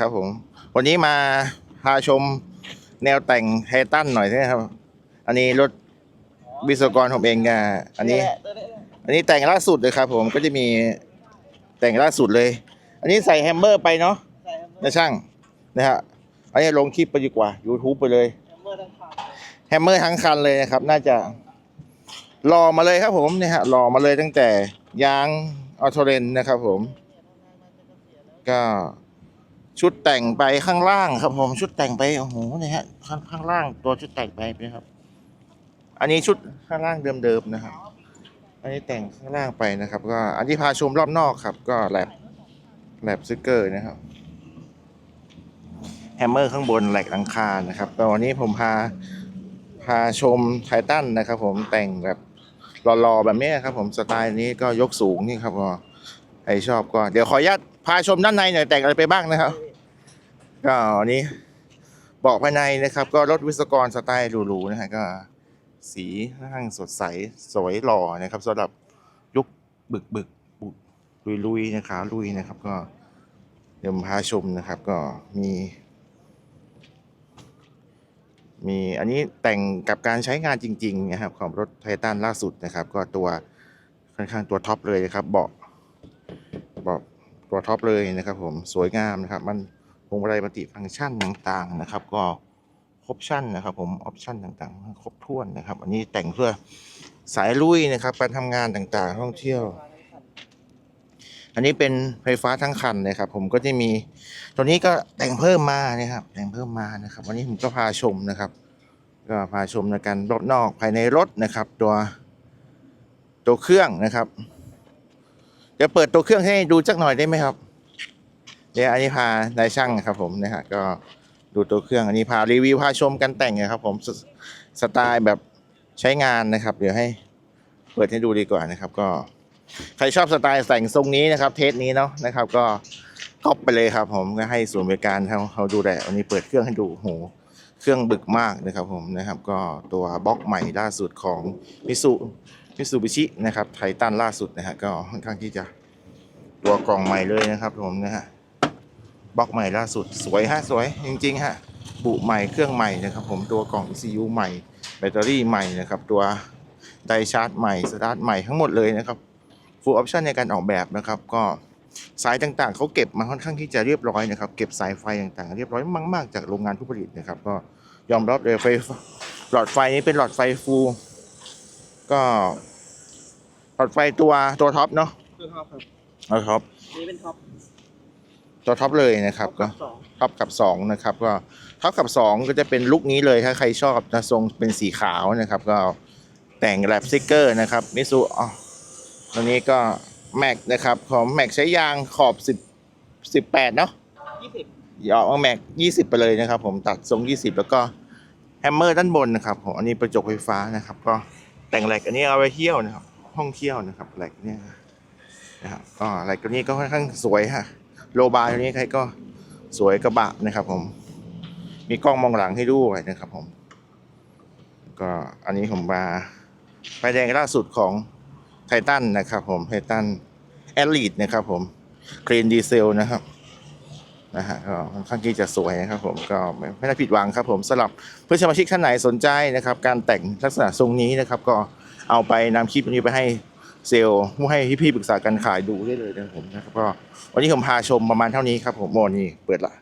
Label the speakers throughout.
Speaker 1: ครับผม วันนี้มาพาชมแนวแต่งไททันหน่อยใช่ไหมครับ อันนี้รถวิศวกรผมเองอะอันนี้ อันนี้แต่งล่าสุดเลยครับ ผมก็จะมีแต่งล่าสุดเลย อันนี้ใส่แฮมเมอร์ไปเนาะนะช่างนะฮะอันนี้ลงคลิปไปดีกว่า YouTube ไปเลยแฮมเมอร์ทั้งคันเลยนะครับ น่าจะรอมาเลยครับผมเนี่ยฮะรอมาเลยตั้งแต่ยางออโตเรนนะครับผมก็ ชุดแต่งไปข้างล่างครับผมชุดแต่งไปโอ้โหเนี่ยฮะข้างข้างล่างตัวชุดแต่งไปนะครับ อันนี้ชุดข้างล่างเดิมๆนะครับ อันนี้แต่งข้างล่างไปนะครับ ก็อันที่พาชมรอบนอกครับ ก็แลบแลบซิกเกอร์นะครับแฮมเมอร์ข้างบนแหลกหลังคานะครับแต่วันนี้ผมพาพาชมไททันนะครับ ผมแต่งแบบหล่อๆแบบนี้ครับผมสไตล์นี้ก็ยกสูงนี่ครับก็ใครชอบก็เดี๋ยวขออนุญาตพาชมด้านในหน่อยแต่งอะไรไปบ้างนะครับ ก็อันนี้เบอกภายในนะครับ ก็รถวิศกรสไตล์หรูๆนะฮะก็สีค่อนข้างสดใสสวยหล่อนะครับสำหรับยุคบึกบึกบุกลุยลุยนะครับลุยนะครับ ก็เดี๋ยวพาชมนะครับ ก็มี มีอันนี้แต่งกับการใช้งานจริงๆนะครับ ของรถไททันล่าสุดนะครับ ก็ตัวค่อนข้างตัวท็อปเลยนะครับเบาะเบาะตัวท็อปเลยนะครับ ผมสวยงามนะครับ มัน วงมาลัยมัลติฟังก์ชันต่างๆนะครับ ก็ครบชั่นนะครับผมออปชั่นต่างๆ ครบถ้วนนะครับ อันนี้แต่งเพื่อสายลุยนะครับการทำงานต่างๆท่องเที่ยว อันนี้เป็นไฟฟ้าทั้งคันนะครับ ผมก็จะมีตัวนี้ก็แต่งเพิ่มมานะครับแต่งเพิ่มมานะครับ วันนี้ผมก็พาชมนะครับ ก็พาชมในการรอบนอกภายในรถนะครับ ตัวตัวเครื่องนะครับ จะเปิดตัวเครื่องให้ดูสักหน่อยได้ไหมครับ เดี๋ยอันนี้พานายช่างนะครับผมนะฮะก็ดูตัวเครื่องอันนี้พารีวิวพาชมกันแต่งนะครับผมสสไตล์แบบใช้งานนะครับ เดี๋ยวให้เปิดให้ดูดีกว่านะครับ ก็ใครชอบสไตล์แต่งทรงนี้นะครับ เทสนี้เนาะนะครับ ก็ก๊อปไปเลยครับ ผมก็ให้ส่วนบริการเขาเขาดูแลวันนี้เปิดเครื่องให้ดูโอ้โหเครื่องบึกมากนะครับผมนะครับ ก็ตัวบล็อกใหม่ล่าสุดของมิสุมิสุบิชินะครับไททันล่าสุดนะฮะก็ค่อนข้างที่จะตัวกล่องใหม่เลยนะครับผมนะฮะ บล็อกใหม่ล่าสุดสวยฮะสวยจริงๆฮะบุใหม่เครื่องใหม่นะครับผมตัวกล่อง ECU ใหม่ แบตเตอรี่ใหม่นะครับตัวไดชาร์จใหม่สตาร์ทใหม่ทั้งหมดเลยนะครับ full option ในการออกแบบนะครับก็สายต่างๆเขาเก็บมาค่อนข้างที่จะเรียบร้อยนะครับเก็บสายไฟต่างๆ เรียบร้อยมากๆจากโรงงานผู้ผลิตนะครับ ก็ยอมรับเลยไฟหลอดไฟนี้เป็นหลอดไฟฟูลก็หลอดไฟตัวตัวท็อปเนาะ
Speaker 2: คือท็อปครับ
Speaker 1: ตัวท็อป
Speaker 2: นี่เป็นท็อป
Speaker 1: ตัวท็อปเลยนะครับก็
Speaker 2: สอง
Speaker 1: ท็อปกับสองนะครับก็ท็อปกับสองก็จะเป็นลุคนี้เลยถ้าใครชอบนะทรงเป็นสีขาวนะครับ ก็แต่งแรปสติกเกอร์นะครับมิซูอ๋อตรงนี้ก็แม็กนะครับของแม็กใช้ยางขอบสิบสิบแปดเนาะ
Speaker 2: ยี่สิบ
Speaker 1: ยอแม็กยี่สิบไปเลยนะครับ ผมตัดทรงยี่สิบแล้วก็แฮมเมอร์ด้านบนนะครับผมอันนี้กระจกไฟฟ้านะครับ ก็แต่งแหลกอันนี้เอาไว้เที่ยวนะครับ ห้องเที่ยวนะครับแหลกเนี่ยนะครับก็แหลกตัวนี้ก็ค่อนข้างสวยฮะ โลบาร์ตัวนี้ใครก็สวยกระบะนะครับผม มีกล้องมองหลังให้ด้วยนะครับผม ก็อันนี้ผมมาไฟแดงล่าสุดของไททันนะครับผมไททันแอลลีดนะครับผมเคลนดีเซลนะครับนะฮะก็ค่อนข้างที่จะสวยนะครับผมก็ไม่ไม่ได้ผิดหวังครับผมสำหรับเพื่อนสมาชิกท่านไหนสนใจนะครับ การแต่งลักษณะทรงนี้นะครับ ก็เอาไปนำคลิปนี้ไปให้ เซลล์ผู้ให้พี่ๆปรึกษาการขายดูได้เลยนะครับผมนะครับก็วันนี้ผมพาชมประมาณเท่านี้ครับผมโมนี่เปิดละ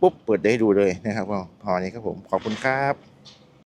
Speaker 1: ปุ๊บเปิดได้ให้ดูเลยนะครับก็พอนี้ครับผมขอบคุณครับ